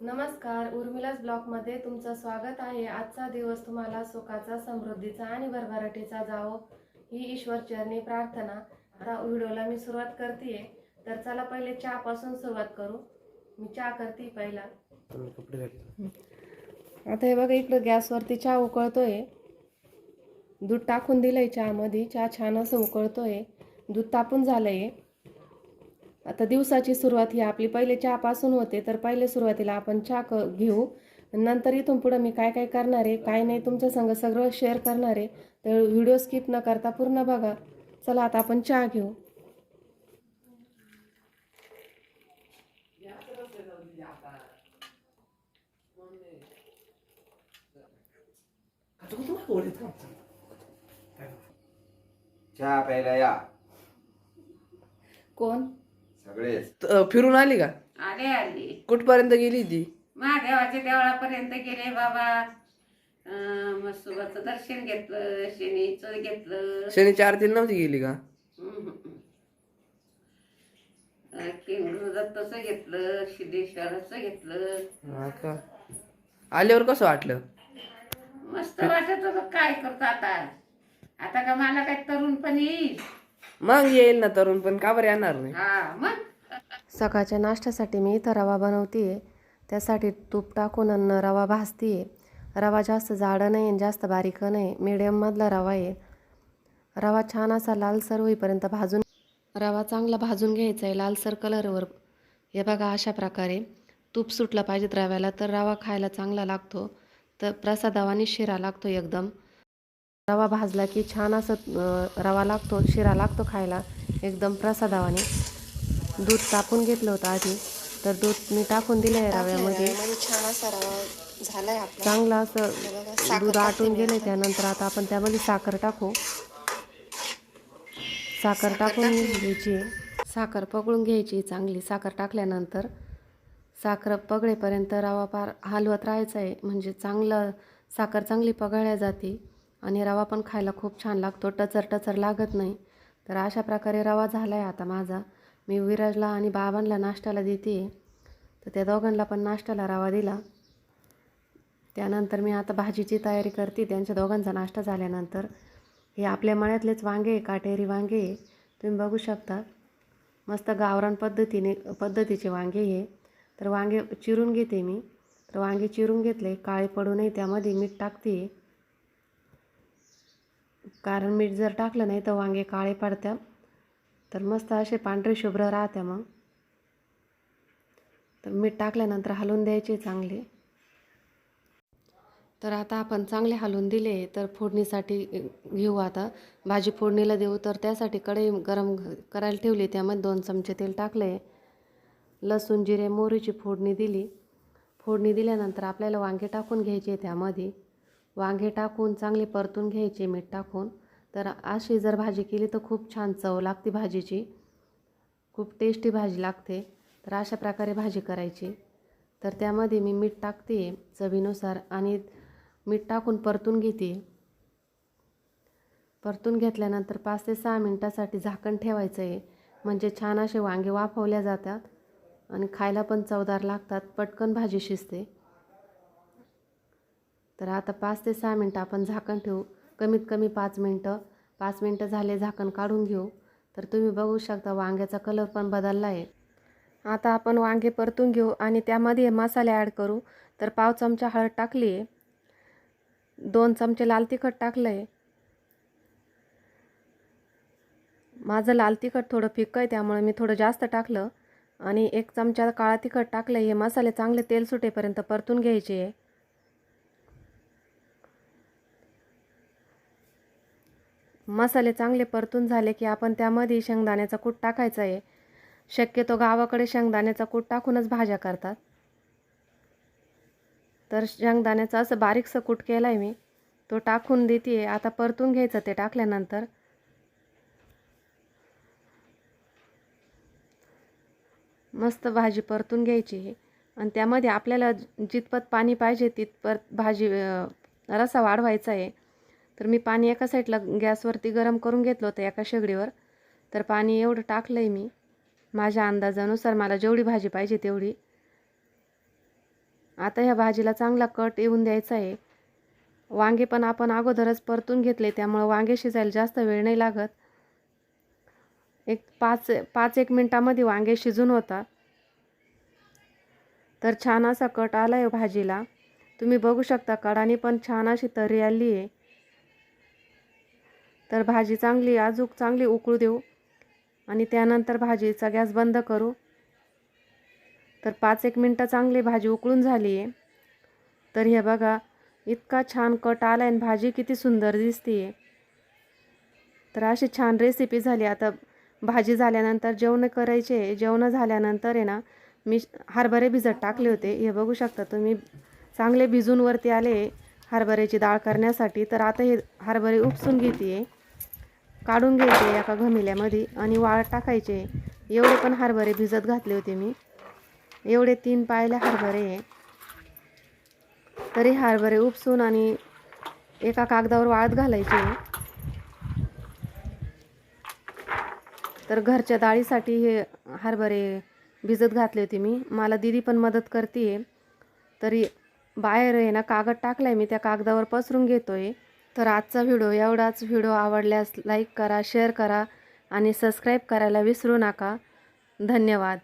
नमस्कार उर्मिलास ब्लॉगमध्ये तुमचं स्वागत आहे. आजचा दिवस तुम्हाला सुखाचा समृद्धीचा आणि भरभराटीचा जावो ही ईश्वर चरणी प्रार्थना. आता व्हिडिओला मी सुरुवात करते तर चला पहिले चहापासून सुरुवात करू. मी चहा करते पहिला. आता हे बघा इकडं गॅसवरती चहा उकळतोय. दूध टाकून दिलंय चहामध्ये. चहा छान असं उकळतोय. दूध तापून झालंय. आता दिवसाची सुरुवात ही आपली पहिले चहापासून होते तर पहिले सुरुवातीला आपण चहा क घेऊ. नंतर इथून पुढं मी काय काय करणार आहे काय नाही तुमच्या संग सगळं शेअर करणार आहे. तर व्हिडिओ स्किप न करता पूर्ण बघा. चला आता आपण चहा घेऊ. चहा प्यायला या. कोण? सगळेच. त- फिरून आली का? आले आली. कुठपर्यंत गेली ती? महादेवाच्या देवळापर्यंत गेले बाबा. अं, दर्शन घेतलं शनीचं घेतलं. शनीच्या आरतीला नव्हती गेली का? दत्तचं घेतलं सिद्धेश्वराचं घेतलं. हा का? आल्यावर कसं वाटलं? मस्त वाटत होतं काय करतो आता? आता का मला काय तरुण पण येईल? मग येईल ना तरुण पण का बरं येणार नाही? हा मग? सकाळच्या नाश्त्यासाठी मी इथं रवा बनवते त्यासाठी तूप टाकून अन्न रवा भाजते रवा जास्त जाडं नाही आणि जास्त बारीक नाही मिडियममधला रवा आहे. रवा छान असा लालसर होईपर्यंत भाजून रवा चांगला भाजून घ्यायचा आहे लालसर कलरवर हे बघा अशा प्रकारे. तूप सुटलं पाहिजेत रव्याला तर रवा खायला चांगला लागतो. तर प्रसादावानी शिरा लागतो एकदम. रवा भाजला की छान असं रवा लागतो शिरा लागतो खायला एकदम प्रसादावाने. दूध तापून घेतलं होतं आधी तर दूध मी टाकून दिलं आहे रव्यामध्ये. छान असा रवा झालाय चांगलं असं दूध आटून गेले त्यानंतर आता आपण त्यामध्ये साखर टाकू. साखर टाकून घ्यायची. साखर पगळून घ्यायची चांगली साखर टाकल्यानंतर. साखर पगळेपर्यंत रवा पार हलवत राहायचा आहे म्हणजे चांगलं साखर चांगली पगळल्या जाते. आणि रवा पण खायला खूप छान लागतो. टचर टचर लागत नाही. तर अशा प्रकारे रवा झाला आहे आता माझा. मी विराजला आणि बाबांना नाश्त्याला देते. तर त्या दोघांना पण नाश्त्याला रवा दिला. त्यानंतर मी आता भाजीची तयारी करते. त्यांच्या दोघांचा नाश्ता झाल्यानंतर. हे आपल्या मळ्यातलेच वांगे काटेरी वांगे तुम्ही बघू शकता. मस्त गावरान पद्धतीने पद्धतीचे वांगे हे. तर वांगे चिरून घेते मी. तर वांगे चिरून घेतले. काळे पडू नये त्यामध्ये. मीठ टाकते. कारण मीठ जर टाकलं नाही तर वांगे काळे पडत्या. तर मस्त असे पांढरे शुभ्र राहत्या मग. तर मीठ टाकल्यानंतर हलवून द्यायचे चांगले. तर आता आपण चांगले हलवून दिले. तर फोडणीसाठी घेऊ आता. भाजी फोडणीला देऊ. तर त्यासाठी कढई गरम करायला ठेवली. त्यामध्ये दोन चमचे तेल टाकले. लसूण जिरे मोहरीची फोडणी दिली. फोडणी दिल्यानंतर आपल्याला वांगे टाकून घ्यायचे त्यामध्ये. वांगे टाकून चांगले परतून घ्यायचे मीठ टाकून. तर अशी जर भाजी केली तर खूप छान चव लागते भाजीची. खूप टेस्टी भाजी लागते. तर अशा प्रकारे भाजी करायची. तर त्यामध्ये मी मीठ टाकते चवीनुसार आणि मीठ टाकून परतून घेते. परतून घेतल्यानंतर पाच ते सहा मिनटासाठी झाकण ठेवायचं आहे. म्हणजे छान असे वांगे वाफवल्या जातात आणि खायला पण चवदार लागतात. पटकन भाजी शिजते. तर आता पाच ते सहा मिनटं आपण झाकण ठेवू. कमीत कमी पाच मिनटं. पाच मिनटं झाले झाकण काढून घेऊ. तर तुम्ही बघू शकता वांग्याचा कलर पण बदलला आहे. आता आपण वांगे परतून घेऊ आणि त्यामध्ये मसाले ॲड करू. तर पाव चमचा हळद टाकली आहे. दोन चमचे लाल तिखट टाकलं आहे माझं लाल तिखट थोडं फिक्कं आहे त्यामुळे मी थोडं जास्त टाकलं. आणि एक चमचा काळा तिखट टाकलं हे मसाले चांगले तेल सुटेपर्यंत परतून घ्यायचे आहे. मसाले चांगले परतून झाले की आपण त्यामध्ये शेंगदाण्याचा कूट टाकायचा आहे. शक्यतो गावाकडे शेंगदाण्याचा कूट टाकूनच भाज्या करतात. तर शेंगदाण्याचा असं बारीकसं कूट केला आहे मी. तो टाकून देते आहे आता परतून घ्यायचं ते टाकल्यानंतर. मस्त भाजी परतून घ्यायची आहे आणि त्यामध्ये आपल्याला जितपत पाणी पाहिजे तितपत भाजी रसा वाढवायचा आहे. तर मी पाणी एका साईडला गॅसवरती गरम करून घेतलं होतं एका शेगडीवर. तर पाणी एवढं टाकलं आहे मी. माझ्या अंदाजानुसार मला जेवढी भाजी पाहिजे तेवढी. आता ह्या भाजीला चांगला कट येऊन द्यायचा आहे. वांगे पण आपण अगोदरच परतून घेतले त्यामुळं वांगे शिजायला जास्त वेळ नाही लागत. एक पाच पाच एक मिनटामध्ये वांगे शिजून होता. तर छान असा कट आला आहे हो भाजीला. तुम्ही बघू शकता कडाने पण छान अशी तरी आली आहे तर भाजी चांगली आजूक चांगली उकळू देऊ. आणि त्यानंतर भाजीचा गॅस बंद करू. तर पाच एक मिनटं चांगली भाजी उकळून झाली आहे. तर हे बघा इतका छान कट आला आहे आणि भाजी किती सुंदर दिसते आहे तर अशी छान रेसिपी झाली. आता भाजी झाल्यानंतर जेवण करायचे जेवण झाल्यानंतर आहे ना मी हरभरे भिजत टाकले होते. हे बघू शकता तुम्ही चांगले भिजूनवरती आले हरभऱ्याची डाळ करण्यासाठी. तर आता हे हरभरे उपसून घेते. काढून घ्यायचे एका घमिल्यामध्ये आणि वाळत टाकायचे. एवढे पण हरभरे भिजत घातले होते मी. एवढे तीन पायल्या हरभरे. आहे तरी हरभरे उपसून आणि एका कागदावर वाळत घालायचे. तर घरच्या डाळीसाठी हे हरभरे भिजत घातले होते मी. मला दिदी पण मदत करते तरी बाहेर आहे ना कागद टाकलाय मी. त्या कागदावर पसरून घेतो आहे तर आजचा व्हिडिओ एवढाच व्हिडिओ आवडल्यास लाईक करा शेअर करा आणि सबस्क्राईब करायला विसरू नका. धन्यवाद.